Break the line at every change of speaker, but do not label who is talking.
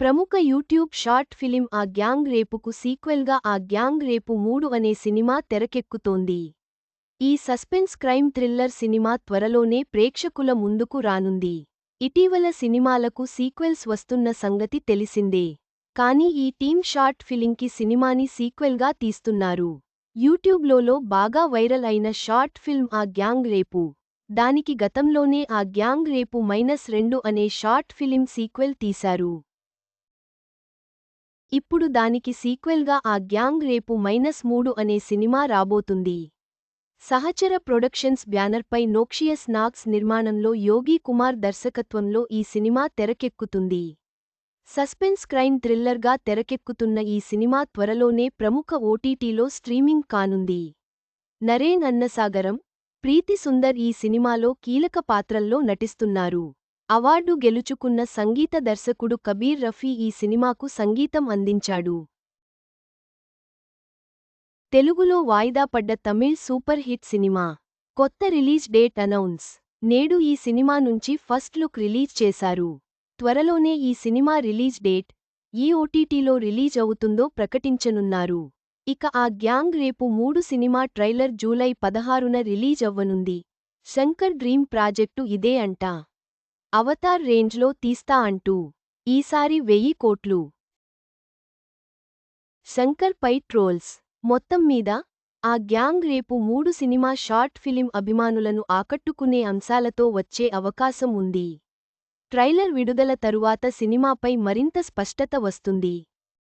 ప్రముఖ YouTube short film Aa gang రేపుకు సీక్వెల్గా ఆ గ్యాంగ్ రేపు మూడు అనే సినిమా తెరకెక్కుతోంది. ఈ సస్పెన్స్ క్రైమ్ థ్రిల్లర్ సినిమా త్వరలోనే ప్రేక్షకుల ముందుకు రానుంది. ఇటీవల సినిమాలకు సీక్వెల్స్ వస్తున్న సంగతి తెలిసిందే. కానీ ఈ టీమ్ షార్ట్ ఫిలింకి సినిమాని సీక్వెల్గా తీస్తున్నారు. యూట్యూబ్లోలో బాగా వైరల్ అయిన షార్ట్ ఫిల్మ్ ఆ గ్యాంగ్ రేపు. దానికి గతంలోనే ఆ గ్యాంగ్ రేపు మైనస్ రెండు అనే షార్ట్ ఫిలిం సీక్వెల్ తీశారు. ఇప్పుడు దానికి సీక్వెల్గా ఆ గ్యాంగ్ రేపు మైనస్ మూడు అనే సినిమా రాబోతుంది. సహచర ప్రొడక్షన్స్ బ్యానర్పై నోక్షియస్ నాక్స్ నిర్మాణంలో యోగి కుమార్ దర్శకత్వంలో ఈ సినిమా తెరకెక్కుతుంది. సస్పెన్స్ క్రైమ్ థ్రిల్లర్గా తెరకెక్కుతున్న ఈ సినిమా త్వరలోనే ప్రముఖ ఓటీటీలో స్ట్రీమింగ్ కానుంది. నరేన్ అన్నసాగరం ప్రీతి సుందర్ ఈ సినిమాలో కీలక పాత్రల్లో నటిస్తున్నారు. అవార్డు గెలుచుకున్న సంగీత దర్శకుడు కబీర్ రఫీ ఈ సినిమాకు సంగీతం అందించాడు. తెలుగులో వాయిదా పడ్డ తమిళ్ సూపర్ హిట్ సినిమా. కొత్త రిలీజ్ డేట్ అనౌన్స్. నేడు ఈ సినిమా నుంచి ఫస్ట్ లుక్ రిలీజ్ చేశారు. త్వరలోనే ఈ సినిమా రిలీజ్ డేట్ ఈ ఓటీటీలో రిలీజ్ అవుతుందో ప్రకటించనున్నారు. ఇక ఆ గ్యాంగ్ రేపు మూడు సినిమా ట్రైలర్ జూలై పదహారున రిలీజ్ అవ్వనుంది. శంకర్ డ్రీమ్ ప్రాజెక్టు ఇదే అంటా. అవతార్ రేంజ్లో తీస్తా అంటూ ఈసారి వెయ్యి కోట్లు. శంకర్ పై ట్రోల్స్. మొత్తం మీద ఆ గ్యాంగ్ రేపు మూడు సినిమా షార్ట్ ఫిలిం అభిమానులను ఆకట్టుకునే అంశాలతో వచ్చే అవకాశం ఉంది. ట్రైలర్ విడుదల తరువాత సినిమాపై మరింత స్పష్టత వస్తుంది.